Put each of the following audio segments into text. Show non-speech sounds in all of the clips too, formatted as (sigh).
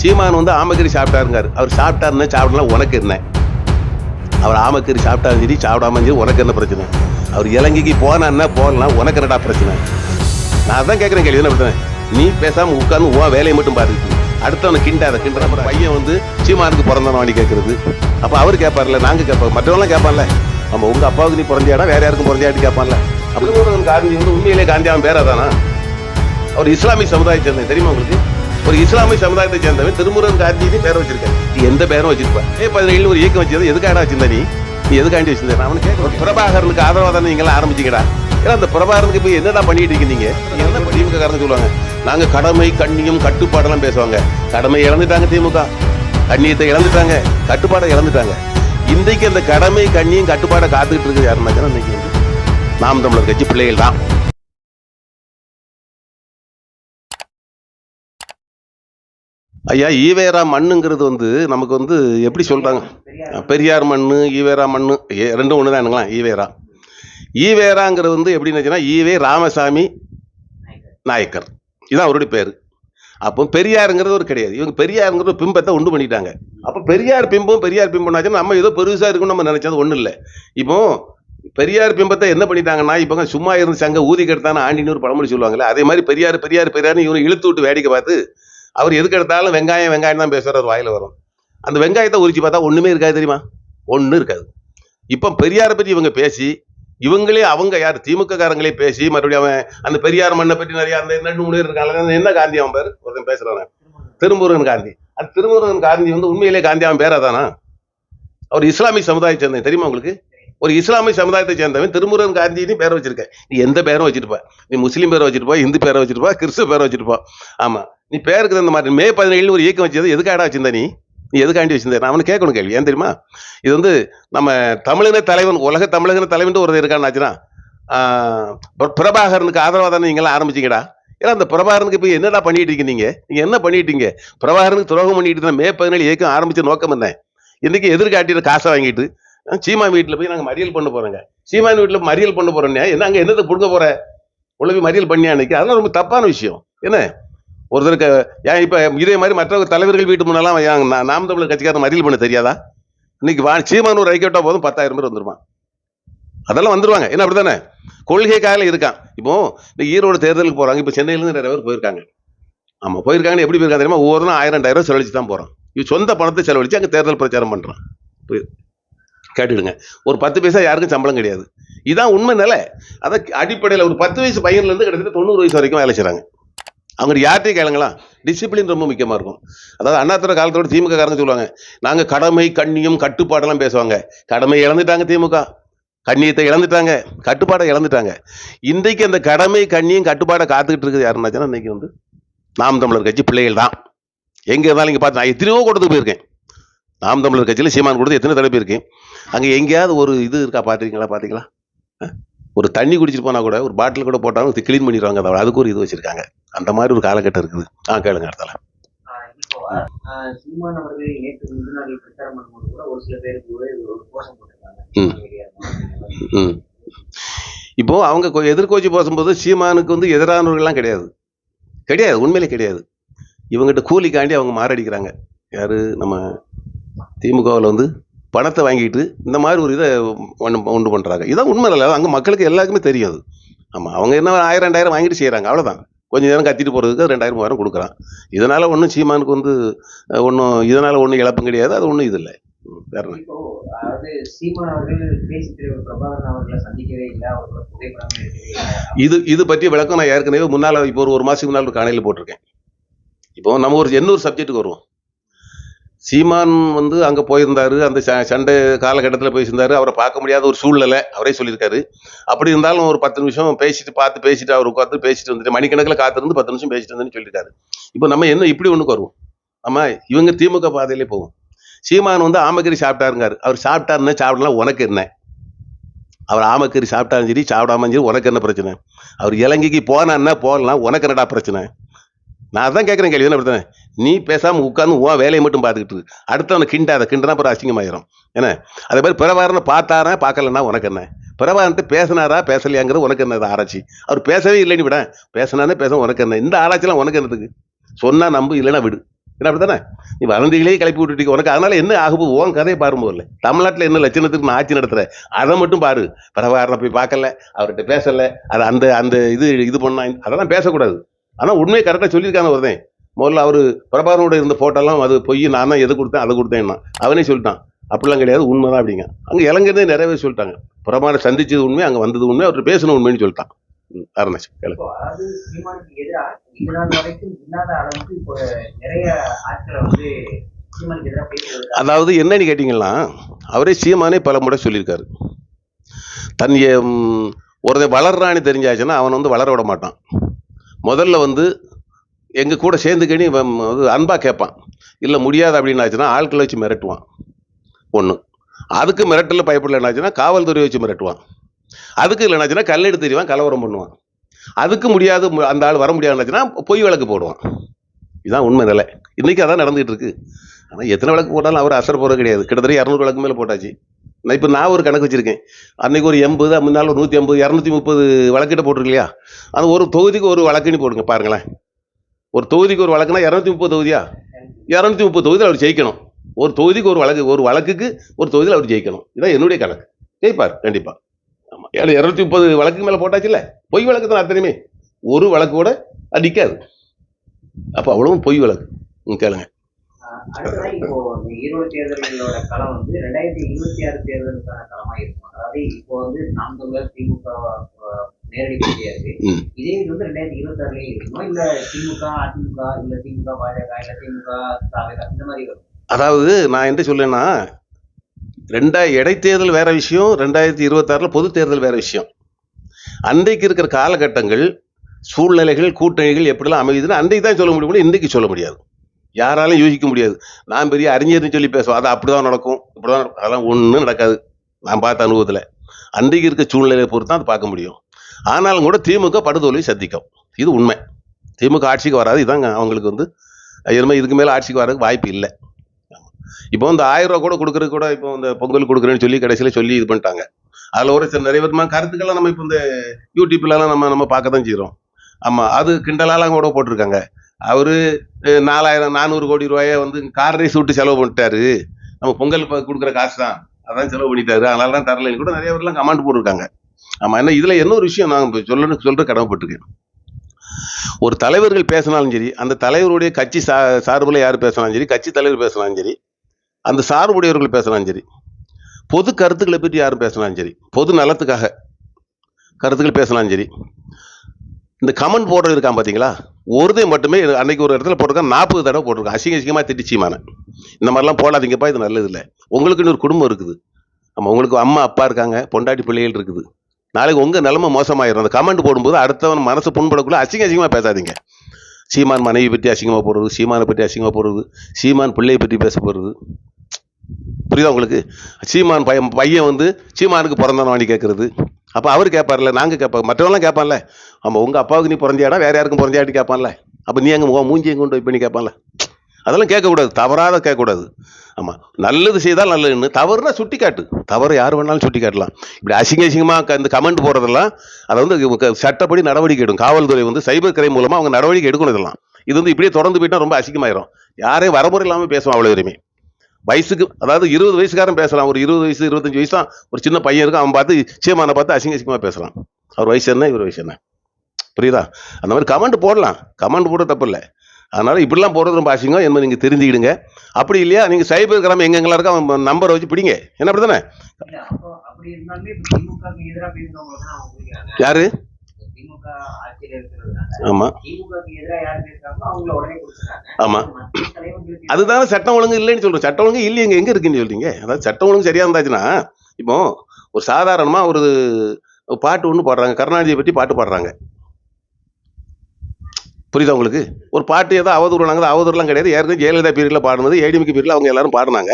சீமான் வந்து ஆமக்கறி சாப்பிட்டாருங்காரு அவர் சாப்பிட்டாருன்னா சாப்பிடலாம் உனக்கு என்ன? அவர் ஆமக்கறி சாப்பிட்டாலும் சரி சாப்பிடாம சரி உனக்கு என்ன பிரச்சனை? அவர் இலங்கைக்கு போனான்னா போகலாம் உனக்கு என்னடா பிரச்சனை? நான் தான் கேட்குறேன் கேள்வி என்ன பிரச்சனை? நீ பேசாமல் உட்காந்து உன் வேலையை மட்டும் பார்த்துக்கிட்டு அடுத்தவனை கிண்டாத கிண்டுற பையன் வந்து சீமானுக்கு பிறந்தவனி கேட்கறது. அப்போ அவர் கேட்பார்ல நாங்கள் கேட்போம். மற்றவங்களாம் கேட்பான்ல. நம்ம உங்கள் அப்பாவுக்கு நீ பிறந்தியாடா வேற யாருக்கும் பிறந்தியாட்டு கேட்பான்ல. அப்படி ஒரு காந்தி வந்து உண்மையிலே காந்தி அவன் பேராதானா? அவர் இஸ்லாமிய சமுதாயத்தை சேர்ந்தவன். தெரியுமா உங்களுக்கு? ஒரு இஸ்லாமிய சமுதாயத்தை சேர்ந்தவன் திருமுருகன் காந்தின்னு பேரை வச்சிருக்கேன் நீ எந்த பேரும் வச்சிருப்பேன் ஏ பதினேழு ஒரு இயக்கம் வச்சிருந்தா எதுக்காக வச்சிருந்த நீ? நீ எதுக்காண்டி வச்சிருந்த? நான் அவனுக்கு ஒரு பிரபாகரனுக்கு ஆதரவாக தானே நீங்களாம் ஆரம்பிச்சீங்கடா. ஏன்னா அந்த பிரபாகரனுக்கு இப்போ என்னடா பண்ணிட்டு இருக்கீங்க என்ன திமுக காரணம் சொல்லுவாங்க? நாங்க கடமை கண்ணியம் கட்டுப்பாடெல்லாம் பேசுவாங்க. கடமை இழந்துட்டாங்க திமுக. கண்ணியத்தை இழந்துட்டாங்க. கட்டுப்பாடை இழந்துட்டாங்க. இன்றைக்கு அந்த கடமை கண்ணியம் கட்டுப்பாடை காத்துக்கிட்டு இருக்குது யாருன்னாக்கா இன்னைக்கு நாம் தமிழர் கட்சி பிள்ளைகள் தான். ஐயா ஈவேரா மண்ணுங்கிறது வந்து நமக்கு வந்து எப்படி சொல்கிறாங்க பெரியார் மண்ணு ஈவேரா மண்ணு ரெண்டும் ஒன்று தானுங்களா ஈவேரா. ஈவேராங்கிறது வந்து எப்படின்னு வச்சுன்னா ஈவே ராமசாமி நாயக்கர். இதான் அவருடைய பேர். அப்போ பெரியாருங்கிறது ஒரு கிடையாது. இவங்க பெரியாருங்கிற பிம்பத்தை உண்டு பண்ணிட்டாங்க. அப்போ பெரியார் பிம்பம் பெரியார் பிம்பம்னாச்சும் நம்ம ஏதோ பெருசாக இருக்குன்னு நம்ம நினைச்சது ஒன்றும் இல்லை. இப்போ பெரியார் பிம்பத்தை என்ன பண்ணிட்டாங்கன்னா இப்போ சும்மா இருந்து சங்க ஊதி கெடுத்தான ஆண்டின்னு ஒரு பழமொழி சொல்லுவாங்கல்ல அதே மாதிரி பெரியார் பெரியார் பெரியார்னு இவனை இழுத்து விட்டு வேடிக்கை பார்த்து அவர் எதுக்கு எடுத்தாலும் வெங்காயம் வெங்காயம் தான் பேசுகிறார் வாயில் வரும். அந்த வெங்காயத்தை உரிச்சு பார்த்தா ஒண்ணுமே இருக்காது தெரியுமா? ஒன்றும் இருக்காது. இப்போ பெரியாரை பற்றி இவங்க பேசி இவங்களே அவங்க யார்? திமுககாரங்களே பேசி மறுபடியும் அவன் அந்த பெரியார் மண்ணை பற்றி நிறைய அந்த ரெண்டு மூணு பேர் இருக்காங்க என்ன காந்தி அவன் பேர்? ஒருத்தன் பேசுகிறான் திருமுருகன் காந்தி. அந்த திருமுருகன் காந்தி வந்து உண்மையிலே காந்தி அவன் பேரா தானா? அவர் இஸ்லாமிய சமுதாயத்தை சேர்ந்தேன் தெரியுமா உங்களுக்கு? ஒரு இஸ்லாமிய சமுதாயத்தை சேர்ந்தவன் திருமுருகன் காந்தின்னு பேரை வச்சிருக்கேன் நீ எந்த பேரும் வச்சிருப்ப? நீ முஸ்லீம் பேரை வச்சிருப்பா இந்து பேரை வச்சிருப்பா கிறிஸ்துவ பேரை வச்சிருப்பா. ஆமா. நீ பேருக்கு தகுந்த மாதிரி மே பதினேழு ஒரு இயக்கம் வச்சது எதுக்காடா வச்சிருந்த நீ? நீ எதுக்காண்டி வச்சிருந்த? நான் அவனை கேட்கணும் கேள்வி. ஏன் தெரியுமா? இது வந்து நம்ம தமிழின தலைவன் உலக தமிழக தலைவன் ஒரு இருக்கான்னாச்சுன்னா பிரபாகரனுக்கு ஆதரவாக தானே நீங்களாம் ஆரம்பிச்சீங்கடா? ஏன்னா அந்த பிரபாகரனுக்கு இப்போ என்னடா பண்ணிட்டு இருக்கீங்க நீங்க? நீங்க என்ன பண்ணிட்டீங்க பிரபாகரனுக்கு துரோகம் பண்ணிட்டு இருந்த மே பதினேழு இயக்கம் ஆரம்பிச்ச நோக்கம் என்ன? இன்னைக்கு எதிர்காட்டியில் காசை வாங்கிட்டு சீமா வீட்டில் போய் நாங்கள் மறியல் பண்ண போறோங்க. சீமான் வீட்டில் மறியல் பண்ண போறோன்னே என்ன அங்கே என்னத்தை பிடுங்க போற? உள்ள போய் மறியல் பண்ணியா அன்னைக்கு அதெல்லாம் ரொம்ப தப்பான விஷயம். என்ன? ஒருத்தருக்கு ஏன் இப்போ இதே மாதிரி மற்ற தலைவர்கள் வீட்டு முன்னெல்லாம் நான் நாம நாம் தமிழர் கட்சிக்காரன் மறியல் பண்ண தெரியாதா? இன்னைக்கு வா சீமான் ஒரு ரைக்கோட்டா போதும் பத்தாயிரம் பேர் வந்துருவான். அதெல்லாம் வந்துருவாங்க. என்ன கொள்கை கொள்கைக்காக இருக்கான். இப்போ இந்த ஈரோடு தேர்தலுக்கு போகிறாங்க இப்போ சென்னையிலேருந்து நிறைய பேர் போயிருக்காங்க. ஆமாம் போயிருக்காங்கன்னு எப்படி போயிருக்காங்க தெரியுமா? ஒவ்வொரு ஆயிரம் ரெண்டாயிரம் செலவழிச்சு தான் போகிறோம் இது சொந்த பணத்தை செலவழிச்சு அங்கே தேர்தல் பிரச்சாரம் பண்ணுறான் புரியுது? கேட்டுடுங்க. ஒரு பத்து பைசா யாருக்கும் சம்பளம் கிடையாது. இதான் உண்மை நிலை. அதை அடிப்படையில் ஒரு பத்து வயசு பையன்லேருந்து கிட்டத்தட்ட தொண்ணூறு வயசு வரைக்கும் வேலை செய்கிறாங்க அவங்க யார்ட்டையும் கேளுங்களா? டிசிப்ளின் ரொம்ப முக்கியமாக இருக்கும். அதாவது அண்ணாத்துறை காலத்தோட திமுக காரங்க சொல்லுவாங்க நாங்கள் கடமை கண்ணியம் கட்டுப்பாடெல்லாம் பேசுவாங்க. கடமை இழந்துட்டாங்க திமுக. கண்ணியத்தை இழந்துட்டாங்க. கட்டுப்பாடை இழந்துட்டாங்க. இன்றைக்கு அந்த கடமை கண்ணியம் கட்டுப்பாடை காத்துக்கிட்டு இருக்குது யாருன்னாச்சுன்னா இன்னைக்கு வந்து நாம் தமிழர் கட்சி பிள்ளைகள் தான். எங்கே இருந்தாலும் இங்கே பார்த்து நான் எத்தனையோ கூட்டத்துக்கு போயிருக்கேன். நாம் தமிழர் கட்சியில் சீமான் கொடுத்து எத்தனை தடவை போயிருக்கேன். அங்க எங்கேயாவது ஒரு இது இருக்கா? பாத்தீங்களா? அஹ்? ஒரு தண்ணி குடிச்சிட்டு போனா கூட ஒரு பாட்டில் கூட போட்டாலும் க்ளீன் பண்ணிடுவாங்க. அதை அதுக்கு ஒரு இது வச்சிருக்காங்க. அந்த மாதிரி ஒரு காலகட்டம் இருக்குது. ஆ கேளுங்க அடுத்தால ஆஹ் இப்போ ஆஹ் சீமான் அவர்கள் நேற்று முன்னாடி பிரச்சாரம் பண்ணும்போது கூட ஒரு சில பேருக்கு இது ஒரு கோஷம் போட்டிருக்காங்க. இப்போ அவங்க எதிர்கோச்சி பேசும்போது சீமானுக்கு வந்து எதிரானவர்கள்லாம் கிடையாது. கிடையாது. உண்மையிலே கிடையாது. இவங்ககிட்ட கூலிக்காண்டி அவங்க மாரடிக்கிறாங்க. யாரு? நம்ம திமுகவில் வந்து பணத்தை வாங்கிட்டு இந்த மாதிரி ஒரு இதை ஒண்ணு- உண்டு பண்ணுறாங்க இதான் உண்மை இல்லை அங்கே மக்களுக்கு எல்லாருக்குமே தெரியும் அது ஆமாம் அவங்க என்ன ஆயிரம் ரெண்டாயிரம் வாங்கிட்டு செய்கிறாங்க அவ்வளோதான் கொஞ்ச நேரம் கத்திட்டு போகிறதுக்கு ரெண்டாயிரம் மூவாயிரம் கொடுக்குறான். இதனால் ஒன்றும் சீமானுக்கு வந்து ஒன்றும் இதனால் ஒன்றும் இழப்பும் கிடையாது அது ஒன்றும் இது இல்லை இது இது பற்றிய விளக்கம் நான் ஏற்கனவே முன்னால் இப்போ ஒரு ஒரு மாதத்துக்கு முன்னால் ஒரு காணையில் போட்டிருக்கேன். இப்போ நம்ம ஒரு இன்னொரு சப்ஜெக்ட்டுக்கு வருவோம். சீமான் வந்து அங்கே போயிருந்தாரு அந்த ச- சண்டை காலகட்டத்தில் போயிருந்தாரு அவரை பார்க்க முடியாத ஒரு சூழ்நிலை அவரே சொல்லியிருக்காரு. அப்படி இருந்தாலும் ஒரு பத்து நிமிஷம் பேசிட்டு பார்த்து பேசிட்டு அவர் உட்காந்து பேசிட்டு வந்துட்டு மணிக்கணக்கில் காத்திருந்து பத்து நிமிஷம் பேசிட்டு வந்துன்னு சொல்லியிருக்காரு இப்போ நம்ம என்ன இப்படி ஒன்றுக்கு வருவோம்? ஆமா இவங்க திமுக பாதையிலே போவோம் சீமான் வந்து ஆமக்கறி சாப்பிட்டாருங்காரு அவர் சாப்பிட்டாருன்னா சாப்பிடலாம் உனக்கு என்ன? அவர் ஆமக்கறி சாப்பிட்டாலும் சரி சாப்பிடாம சரி உனக்கு என்ன பிரச்சனை? அவர் இலங்கைக்கு போனான்னா போகலாம் உனக்கு என்னடா பிரச்சனை? நான் தான் கேட்குறேன் கேள்வி என்ன பிரச்சனை நீ பேசாமல் உட்காந்து உன் வேலையை மட்டும் பார்த்துக்கிட்டு இரு. அடுத்தவனை கிண்டாத கிண்டனா அப்புறம் அசிங்கமாயிரும். என்ன? அதே மாதிரி பிரபாரனை பார்த்தாரா பார்க்கலன்னா உனக்கு என்ன? பிரபாரன்ட்டு பேசினாரா பேசலையாங்கிறது உனக்கு என்ன ஆராய்ச்சி? அவர் பேசவே இல்லைன்னு விட பேசினானே பேச உனக்கு என்ன? இந்த ஆராய்ச்சிலாம் உனக்கு என்னதுக்கு? சொன்னால் நம்பு இல்லைன்னா விடு. என்ன அப்படித்தானே? நீ வதந்திகளே கிளப்பி விட்டுட்டு உனக்கு அதனால என்ன ஆகுது? உன் கதையை பாரும்போது இல்லை தமிழ்நாட்டில் என்ன லட்சணத்துக்கு நான் ஆட்சி நடத்துகிறேன் அதை மட்டும் பாரு. பிரபாகரனை போய் பார்க்கல அவர்கிட்ட பேசலை. அதை அந்த அந்த இது இது பண்ணா அதெல்லாம் பேசக்கூடாது. ஆனால் உண்மையை கரெக்டாக சொல்லியிருக்காங்க ஒருத்தன். முதல்ல அவர் பிரபாகரனோட இருந்த போட்டோலாம் அது பொய் நான் தான் எது கொடுத்தேன் அதை கொடுத்தேன்னா. அவனே சொல்லிட்டான் அப்படிலாம் கிடையாது உண்மைதான் அப்படிங்க. அங்கே இளைஞரே நிறைய பேர் சொல்லிட்டாங்க. பிரபாகரனை சந்திச்சது உண்மை அங்கே வந்தது உண்மை அவர் பேசணும் உண்மைன்னு சொல்லிட்டான். அருணாச்சு கேளு இப்போ அதாவது என்னன்னு கேட்டிங்கன்னா அவரே சீமானே பல முறை சொல்லியிருக்காரு. தன் ஒருத்தன் வளர்றான்னு தெரிஞ்சாச்சுன்னா அவன் வந்து வளர விட மாட்டான். முதல்ல வந்து எங்கள் கூட சேர்ந்துக்கணி அன்பாக கேட்பான். இல்லை முடியாது அப்படின்னாச்சுன்னா ஆட்களை வச்சு மிரட்டுவான். ஒன்று அதுக்கு மிரட்டல பயப்படலைன்னாச்சுன்னா காவல்துறை வச்சு மிரட்டுவான். அதுக்கு இல்லைனாச்சுன்னா கல்லெடுத்து தெரிவான் கலவரம் பண்ணுவான். அதுக்கு முடியாது அந்த ஆள் வர முடியாதுனாச்சுன்னா பொய் வழக்கு போடுவான். இதுதான் உண்மை நிலை. இன்றைக்கி அதான் நடந்துகிட்டுருக்கு ஆனால் எத்தனை வழக்கு போட்டாலும் அவர் அசர் போகிறது கிடையாது. கிட்டத்தட்ட இரநூறு வழக்கு மேலே போட்டாச்சு. நான் இப்போ நான் ஒரு கணக்கு வச்சுருக்கேன். அன்றைக்கி ஒரு எண்பது முன்னால் ஒரு நூற்றி ஐம்பது இரநூத்தி முப்பது வழக்கிட்ட போட்டிருக்கு இல்லையா அது ஒரு தொகுதிக்கு ஒரு வழக்குன்னு போடுங்க பாருங்களேன். ஒரு தொகுதிக்கு ஒரு வழக்குனா இரநூத்தி முப்பது தொகுதியா? இரநூத்தி முப்பது தொகுதியில் அவர் ஜெயிக்கணும். ஒரு தொகுதிக்கு ஒரு வழக்கு ஒரு வழக்குக்கு ஒரு தொகுதியில் அவர் ஜெயிக்கணும். இதான் என்னுடைய கணக்கு. ஜெயிப்பார் கண்டிப்பாக ஆமாம் ஏன்னா இரநூத்தி முப்பது வழக்குக்கு மேலே போட்டாச்சுல்ல? பொய் வழக்கு தான் அத்தனையுமே. ஒரு வழக்கு கூட அது நிற்காது அப்போ அவ்வளவும் பொய் வழக்கு. ம் கேளுங்க. ஆஹ் அடுத்ததா இப்போ ஈரோடு தேர்தல்களோட களம் வந்து ரெண்டாயிரத்தி இருபத்தி ஆறு தேர்தலுக்கான களமா இருக்கும். அதாவது இப்போ வந்து நாம் தமிழர் திமுக நேரடி போட்டியா இருக்கு. ம். இதே இது வந்து ரெண்டாயிரத்தி இருபத்தி ஆறுலயே இருக்குமா? இல்ல திமுக அதிமுக இல்ல திமுக பாஜக இல்ல திமுக தாவேகா இந்த மாதிரி வரும். அதாவது நான் என்ன சொல்லேன்னா ரெண்டாய் இடைத்தேர்தல் வேற விஷயம் ரெண்டாயிரத்தி இருபத்தாறில் பொது தேர்தல் வேற விஷயம். அன்றைக்கு இருக்கிற காலகட்டங்கள் சூழ்நிலைகள் கூட்டணிகள் எப்படிலாம் அமையுதுன்னு அன்றைக்கு தான் சொல்ல முடியும் இன்றைக்கு சொல்ல முடியாது. யாராலும் யோசிக்க முடியாது. நான் பெரிய அறிஞர்னு சொல்லி பேசுவோம் அது அப்படி தான் நடக்கும். இப்படி தான் அதெல்லாம் ஒன்றும் நடக்காது. நான் பார்த்த அனுபவத்தில். அன்றைக்கு இருக்க சூழ்நிலையை பொறுத்து தான் அது பார்க்க முடியும். ஆனாலும் கூட திமுக படுதோல்வி சந்திக்கும். இது உண்மை. திமுக ஆட்சிக்கு வராது. இதாங்க அவங்களுக்கு வந்து இனிமேல் இதுக்கு மேலே ஆட்சிக்கு வரதுக்கு வாய்ப்பு இல்லை. இப்போ இந்த ஆயிரம் ரூபா கூட கொடுக்குறது கூட இப்போ இந்த பொங்கல் கொடுக்குறேன்னு சொல்லி கடைசியில் சொல்லி இது பண்ணிட்டாங்க. அதில் ஒரு சில நிறைய விதமான கருத்துக்கள்லாம் நம்ம இப்போ இந்த யூடியூப்லலாம் நம்ம நம்ம பார்க்க தான் செய்கிறோம் ஆமாம் அது கிண்டலாலாம் கூட போட்டிருக்காங்க. அவர் நாலாயிரம் நானூறு கோடி ரூபாயை வந்து கார் ரைஸ் விட்டு செலவு பண்ணிட்டாரு. நம்ம பொங்கல் கொடுக்குற காசு தான் அதான் செலவு பண்ணிட்டாரு. அதனால தான் தரலைன்னு கூட நிறைய பேர்லாம் கமெண்ட் போட்டிருக்காங்க. ஆமாம் என்ன இதில் என்ன ஒரு விஷயம் நான் இப்போ சொல்லணும் சொல்கிற கடமைப்பட்டிருக்கேன். ஒரு தலைவர்கள் பேசினாலும் சரி அந்த தலைவருடைய கட்சி சா சார்பில் யார் பேசினாலும் சரி கட்சி தலைவர் பேசினாலும் சரி அந்த சார்புடையவர்கள் பேசினாலும் சரி பொது கருத்துக்களை பற்றி யாரும் பேசினாலும் சரி பொது நலத்துக்காக கருத்துக்கள் பேசினாலும் சரி இந்த கமெண்ட் போடுறது இருக்கான் பார்த்தீங்களா ஒருதை மட்டுமே அன்னைக்கு ஒரு இடத்துல போட்டிருக்கான் நாற்பது தடவை போட்டிருக்கான். அசிங்க அசிங்கமாக திட்டிச்சிமான இந்த மாதிரிலாம் போடாதீங்கப்பா இது நல்லது இல்லை. உங்களுக்குன்னு ஒரு குடும்பம் இருக்குது. ஆமாம் உங்களுக்கு அம்மா அப்பா இருக்காங்க பொண்டாட்டி பிள்ளைகள் இருக்குது. நாளைக்கு உங்கள் நிலமை மோசமாயிரும். அந்த கமெண்ட் போடும்போது அடுத்தவன் மனசு புண்படக்குள்ள அசிங்க அசிங்கமாக பேசாதீங்க. சீமான் மனைவி பற்றி அசிங்கமாக போடுறது சீமானை பற்றி அசிங்கமாக போடுறது சீமான் பிள்ளையை பற்றி பேச போகிறது புரியுதா உங்களுக்கு? சீமான் பையன் பையன் வந்து சீமானுக்கு பிறந்தவனி கேட்குறது. அப்போ அவர் கேட்பார்ல நாங்கள் கேட்போம். மற்றவெல்லாம் கேட்பான்ல. ஆமாம் உங்கள் அப்பாவுக்கு நீ பிறந்தியாடா வேற யாருக்கும் பிறந்தியாட்டி கேட்பான்ல. அப்போ நீ எங்கே மூஞ்சி எங்கே கொண்டு போய் பண்ணி கேட்பான்ல. அதெல்லாம் கேட்கக்கூடாது. தவறாத கேட்கக்கூடாது. ஆமாம் நல்லது செய்தால் நல்லதுன்னு. தவறுனா சுட்டி காட்டு தவறு யார் வேணாலும் சுட்டி காட்டலாம் இப்படி அசிங்க அசிங்கமாக இந்த கமெண்ட் போடுறதெல்லாம் அதை வந்து சட்டப்படி நடவடிக்கை எடுக்கும். காவல்துறை வந்து சைபர் கிரைம் மூலமாக அவங்க நடவடிக்கை எடுக்கணும் இதெல்லாம். இது வந்து இப்படியே தொடர்ந்து போயிட்டா ரொம்ப அசிங்கமாயிரும். யாரையும் வரமுறை இல்லாமல் பேசுவோம் அவ்வளோ வரையுமே வயசுக்கு அதாவது இருபது வயசுக்காரன் பேசலாம். ஒரு இருபது வயசு இருபத்தஞ்சு வயசு தான் ஒரு சின்ன பையன் இருக்கும் அவன் பார்த்து சீமானை பார்த்து அசிங்க அசிங்கமாக பேசலாம் அவர் வயசு என்ன இவர் வயசு என்ன? புரியுதா? அந்த மாதிரி கமெண்ட் போடலாம். கமெண்ட் போட தப்பு இல்லை. அதனால இப்படிலாம் போடுறது ரொம்ப அசிங்கம். என்பதை நீங்கள் தெரிஞ்சுக்கிடுங்க. அப்படி இல்லையா? நீங்கள் சைபர் கிராமம் எங்கெங்கெல்லாம் இருக்கோ அவன் நம்பரை வச்சு பிடிங்க. என்ன அப்படி தானே யாரு? திமுக ஆட்சியில் இருக்கிறதுனால ஆமாம் திமுகக்கு எதிராக யார் பேசுறாங்களோ அவங்கள உடனே கொடுத்துட்டாங்க ஆமா. தலைவர்களுக்கு (laughs) அதுதானே சட்டம் ஒழுங்கு இல்லைன்னு சொல்கிறோம் சட்டம் ஒழுங்கு இல்லை எங்க எங்கே இருக்குன்னு சொல்றீங்க? அதாவது சட்டம் ஒழுங்கு சரியாக இருந்தாச்சுன்னா இப்போ ஒரு சாதாரணமாக ஒரு பாட்டு ஒன்று பாடுறாங்க. கருணாநிதியை பற்றி பாட்டு பாடுறாங்க. புரியுதா உங்களுக்கு? ஒரு பாட்டு ஏதோ அவதூறு நாங்கள் அவதூறுலாம் கிடையாது. ஏற்கனவே ஜெயலலிதா பீரியடில் பாடுனது ஏடிமிக்கு பீரியடில் அவங்க எல்லாரும் பாடினாங்க.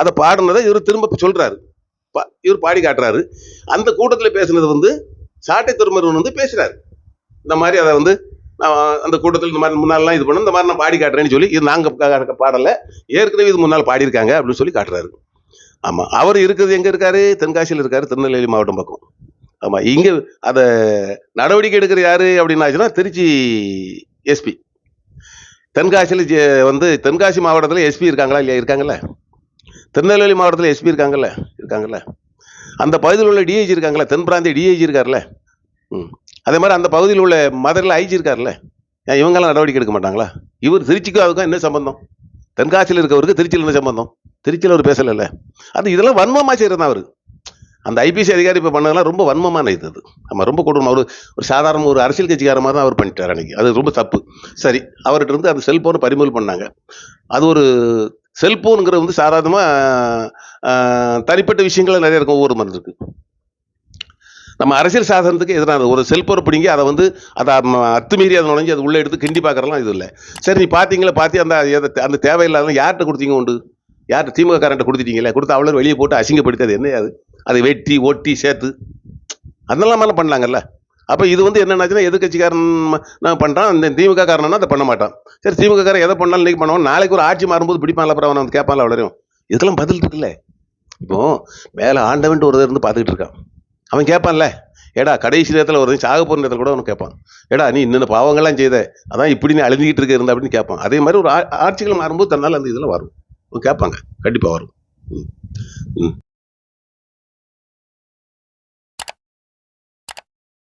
அதை பாடுனதை இவர் திரும்ப சொல்கிறாரு இவர் பாடி காட்டுறாரு. அந்த கூட்டத்தில் பேசுனது வந்து சாட்டை திருமருவன் வந்து பேசுகிறாரு இந்த மாதிரி அதை வந்து நான் அந்த கூட்டத்தில் இந்த மாதிரி முன்னாலாம் இது பண்ண இந்த மாதிரி நான் பாடி காட்டுறேன்னு சொல்லி இது நாங்கள் பாடலை. ஏற்கனவே இது முன்னால் பாடியிருக்காங்க அப்படின்னு சொல்லி காட்டுறாரு. ஆமாம் அவர் இருக்கிறது எங்கே இருக்காரு? தென்காசியில் இருக்காரு திருநெல்வேலி மாவட்டம் பக்கம். ஆமாம் இங்கே அதை நடவடிக்கை எடுக்கிற யாரு அப்படின்னாச்சுன்னா திருச்சி எஸ்பி. தென்காசியில் வந்து தென்காசி மாவட்டத்தில் எஸ்பி இருக்காங்களா இல்லையா? இருக்காங்கல்ல. திருநெல்வேலி மாவட்டத்தில் எஸ்பி இருக்காங்கல்ல? இருக்காங்கல்ல. அந்த பகுதியில் உள்ள டிஐஜி இருக்காங்களே தென் பிராந்திய டிஐஜி இருக்கார்ல ம். அதே மாதிரி அந்த பகுதியில் உள்ள மதுரையில் ஐஜி இருக்கார்ல ஏன் இவங்கெல்லாம் நடவடிக்கை எடுக்க மாட்டாங்களா? இவர் திருச்சிக்கும் அதுக்கும் என்ன சம்பந்தம்? தென்காசியில் இருக்கவருக்கு திருச்சியில் என்ன சம்பந்தம்? திருச்சியில் அவர் பேசலைல்ல. அது இதெல்லாம் வன்மமாக செய்கிறது தான் அவர். அந்த ஐபிசி அதிகாரி இப்போ பண்ணதெல்லாம் ரொம்ப வன்மமான இது அது நம்ம ரொம்ப கொடூரம் அவர் ஒரு சாதாரண ஒரு அரசியல் கட்சிக்கார மாதிரி தான் அவர் பண்ணிட்டார் அன்னைக்கு. அது ரொம்ப தப்பு. சரி அவர்கிட்ட இருந்து அந்த செல்ஃபோனை பறிமுதல் பண்ணாங்க. அது ஒரு செல்ஃபோனுங்கிற வந்து சாதாரணமாக தனிப்பட்ட விஷயங்கள் நிறைய இருக்கும். ஒவ்வொரு மருந்து இருக்கு நம்ம அரசியல் சாதனத்துக்கு எதிராக ஒரு செல்போனை பிடிங்கி அதை வந்து அதை அத்துமீறி அதை நுழைஞ்சு அது உள்ளே எடுத்து கிண்டி பார்க்கறலாம் இது இல்லை. சரி நீ பார்த்தீங்களா? பார்த்து அந்த அந்த தேவையில்லாத யார்கிட்ட கொடுத்தீங்க உண்டு? யார்கிட்ட திமுக காரன்ட்ட கொடுத்துட்டீங்களே? கொடுத்து அவ்வளோ வெளியே போட்டு அசிங்கப்படுத்தி அது என்ன அது? அதை வெட்டி ஒட்டி சேர்த்து. அதெல்லாம் மேலே பண்ணலாங்கல்ல. அப்போ இது வந்து என்னென்னாச்சுன்னா எதிர்கட்சிக்காரன் நான் பண்ணுறான் இந்த திமுக காரனா அதை பண்ண மாட்டான். சரி திமுக காரன் எதை பண்ணாலும் இன்னைக்கு பண்ணுவோம் நாளைக்கு ஒரு ஆட்சி மாறும்போது பிடிப்பான்ல அப்புறம் அவன் வந்து கேட்பான்ல வளரும் இதுக்கெல்லாம் பதில் இருக்குல்ல இப்போ மேலே ஆண்டவன்ட்டு ஒரு இருந்து பார்த்துக்கிட்டு இருக்கான். அவன் கேட்பான்ல ஏடா கடைசி நேரத்தில் ஒரு சாக போகிற நேரத்தில் கூட அவன் கேட்பான். ஏடா நீ இன்னென்ன பாவங்கள்லாம் செய்த அதான் இப்படி நீ அழிஞ்சிக்கிட்டு இருக்க இருந்த அப்படின்னு கேட்பான். அதே மாதிரி ஒரு ஆட்சிகள் மாறும்போது தன்னால் அந்த இதில் வரும். கேட்பாங்க. கண்டிப்பாக வரும். ம். ம்.